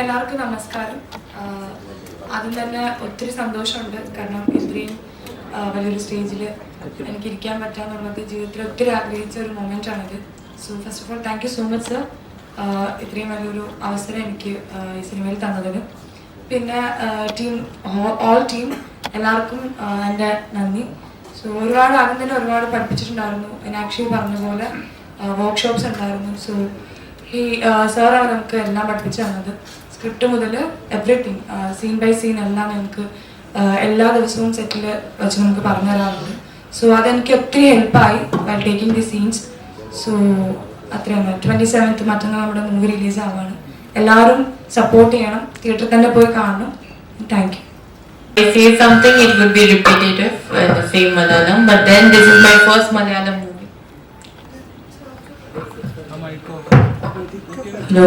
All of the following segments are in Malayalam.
എല്ലാവർക്കും നമസ്കാരം. ആദ്യം തന്നെ ഒത്തിരി സന്തോഷമുണ്ട്. കാരണം ഇത്രയും വലിയൊരു സ്റ്റേജിൽ എനിക്ക് ഇരിക്കാൻ പറ്റാന്നുള്ളത് ജീവിതത്തിൽ ഒത്തിരി ആഗ്രഹിച്ച ഒരു മൊമെന്റ് ആണിത്. So first of all thank you so much sir ഇത്രയും വലിയൊരു അവസരം എനിക്ക് ഈ സിനിമയിൽ തന്നതിന്. പിന്നെ ടീം ഓൾ ടീം എല്ലാവർക്കും എന്റെ നന്ദി. സോ ഒരുപാട് ആദ്യം തന്നെ ഒരുപാട് പഠിപ്പിച്ചിട്ടുണ്ടായിരുന്നു. മീനാക്ഷി പറഞ്ഞ പോലെ വർക്ക്ഷോപ്സ് ഉണ്ടായിരുന്നു. സോ ഈ സാറാണ് നമുക്ക് എല്ലാം പഠിപ്പിച്ചു തന്നത്. സ്ക്രിപ്റ്റ് മുതൽ എവറിത്തിങ് സീൻ ബൈ സീൻ എല്ലാം നമുക്ക് എല്ലാ ദിവസവും സെറ്റിൽ വെച്ച് നമുക്ക് പറഞ്ഞു തരാറുണ്ട്. സോ അതെനിക്ക് ഒത്തിരി ഹെൽപ്പായി by taking the scenes so അത്രയാണ് ട്വന്റി സെവൻത്ത് മറ്റന്നാൾ നമ്മുടെ മൂവി റിലീസ് ആവാണ് എല്ലാവരും സപ്പോർട്ട് ചെയ്യണം. തിയേറ്ററിൽ തന്നെ പോയി കാണണം. Thank you I say something, it would be repetitive in the same Malayalam. But then this is my first Malayalam movie. No.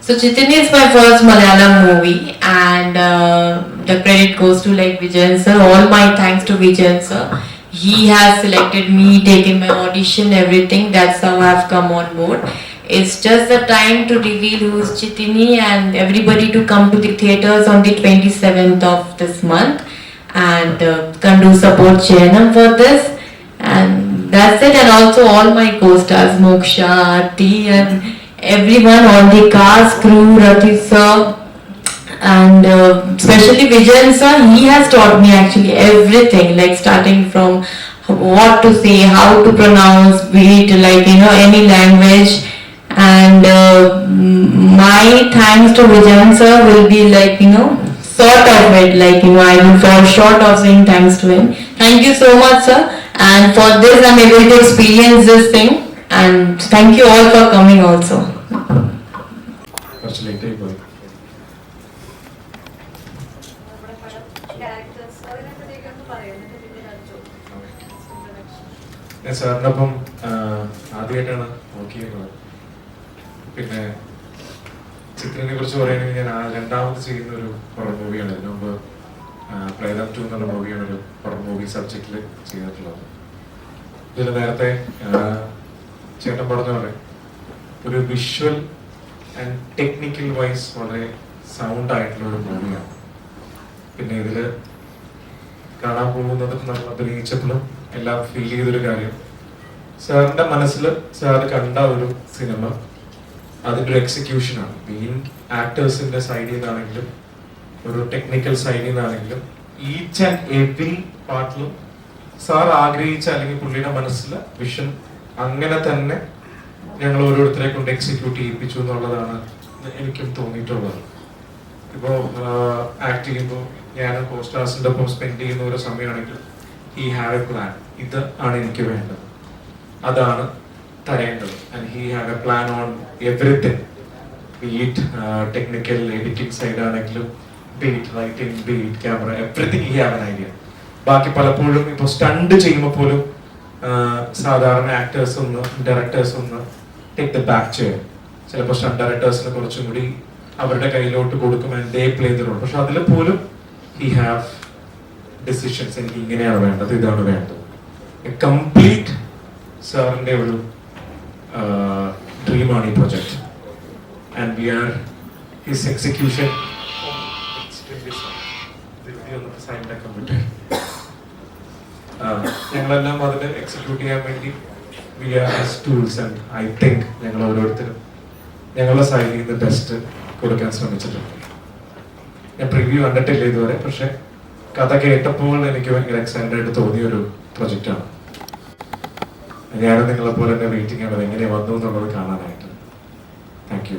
So Chitini is my first Malayalam movie, and uh, the credit goes to like Vijayan sir. All my thanks to Vijayan sir. He has selected me, taken my audition, everything. That's how I've come on board. It's just the time to reveal who's Chitini and everybody to come to the theaters on the 27th of this month and uh, can do support Chayanam for this. And that's it. And also all my co-stars, Moksha, Aarti and everyone, all the cast, crew, Rati sir, and uh, especially Vijayan sir, he has taught me actually everything, like starting from what to say, how to pronounce, be it like you know any language. And uh, my thanks to Vijayan sir will be like you know sort of it, like you know I will fall short of saying thanks to him. Thank you so much, sir. And for this, I'm able to experience this thing. And thank you all for coming also. ഒപ്പം ആദ്യമായിട്ടാണ് വർക്ക് ചെയ്യുന്നത് പിന്നെ ചിത്രനെ കുറിച്ച് പറയുകയാണെങ്കിൽ ഞാൻ രണ്ടാമത് ചെയ്യുന്ന ഒരു ഹൊറർ മൂവിയാണ് ഇതിനു മുമ്പ് പ്രേതം ടു എന്നുള്ള മൂവിയാണ് ഒരു ഹൊറർ മൂവി സബ്ജക്റ്റിൽ ചെയ്തിട്ടുള്ളത്. ഇതിൽ നേരത്തെ ചേട്ടൻ പറഞ്ഞ പോലെ ഒരു വിഷ്വൽ ആൻഡ് ടെക്നിക്കൽ വൈസ് വളരെ സൗണ്ട് ആയിട്ടുള്ള ഒരു മൂവിയാണ് പിന്നെ ഇതിൽ കാണാൻ പോകുന്നതും നമ്മൾ അഭിനയിച്ചപ്പോഴും എല്ലാം ഫീൽ ചെയ്തൊരു കാര്യം. സാറിന്റെ മനസ്സിൽ സാർ കണ്ട ഒരു സിനിമ അതിന്റെ ഒരു എക്സിക്യൂഷനാണ് മെയിൻ ആക്ടേഴ്സിന്റെ സൈഡിൽ നിന്നാണെങ്കിലും ഒരു ടെക്നിക്കൽ സൈഡിൽ നിന്നാണെങ്കിലും ഈച്ച് ആൻഡ് എവറി പാർട്ടിലും സാർ ആഗ്രഹിച്ച അല്ലെങ്കിൽ പുള്ളിയുടെ മനസ്സിൽ വിഷൻ അങ്ങനെ തന്നെ ഞങ്ങൾ ഓരോരുത്തരെ കൊണ്ട് എക്സിക്യൂട്ട് ചെയ്യിപ്പിച്ചു എന്നുള്ളതാണ് എനിക്കും തോന്നിയിട്ടുള്ളത്. ഇപ്പോൾ ആക്ട് ചെയ്യുമ്പോൾ ഞാൻ കോസ്റ്റാസിന്റെ ഒപ്പം സ്പെൻഡ് ചെയ്യുന്ന ഒരു സമയമാണെങ്കിൽ ഹി ഹാവ് എ പ്ലാൻ ഇത് ആണ് എനിക്ക് വേണ്ടത്. അതാണ് തരേണ്ടത്. And he have a plan on everything be it technical editing side ആണെങ്കിലും be it writing be it camera everything he have an idea ബാക്കി പലപ്പോഴും ഇപ്പോൾ സ്റ്റണ്ട് ചെയ്യുമ്പോൾ പോലും സാധാരണ ആക്ടേഴ്സ് ഒന്ന് ഡയറക്ടേഴ്സ് ഒന്ന് ടേക്ക് ദ ബാക്ക് ചെയ്യും ചിലപ്പോൾ സ്റ്റണ്ട് ഡയറക്ടേഴ്സിന് കുറച്ചും കൂടി അവരുടെ കയ്യിലോട്ട് കൊടുക്കും and they play the role പക്ഷെ അതിൽ പോലും ഹി ഹാവ് ഡിസിഷൻസ് എനിക്ക് ഇങ്ങനെയാണ് വേണ്ടത് ഇതാണ് വേണ്ടത്. കംപ്ലീറ്റ് സാറിന്റെ ഒരു ഡ്രീമാണ് ഈ project and we are his execution സൈഡിലൊക്കെ പറ്റും ഞങ്ങളെല്ലാം അതിന് എക്സിക്യൂട്ട് ചെയ്യാൻ വേണ്ടി we are tools and I think ഞങ്ങൾ ഓരോരുത്തരും ഞങ്ങളുടെ സൈഡിൽ നിന്ന് ബെസ്റ്റ് കൊടുക്കാൻ ശ്രമിച്ചിട്ടുണ്ട്. ഞാൻ പ്രിവ്യൂ കണ്ടിട്ടില്ല ഇതുവരെ പക്ഷെ കഥ കേട്ടപ്പോൾ എനിക്ക് ഭയങ്കര എക്സൈറ്റഡ് ആയിട്ട് തോന്നിയ ഒരു പ്രൊജക്റ്റാണ് ഞാനും നിങ്ങളെ പോലെ തന്നെ വെയിറ്റിംഗ് ആണ് എങ്ങനെ വന്നു എന്നുള്ളത് കാണാനായിട്ട്. Thank you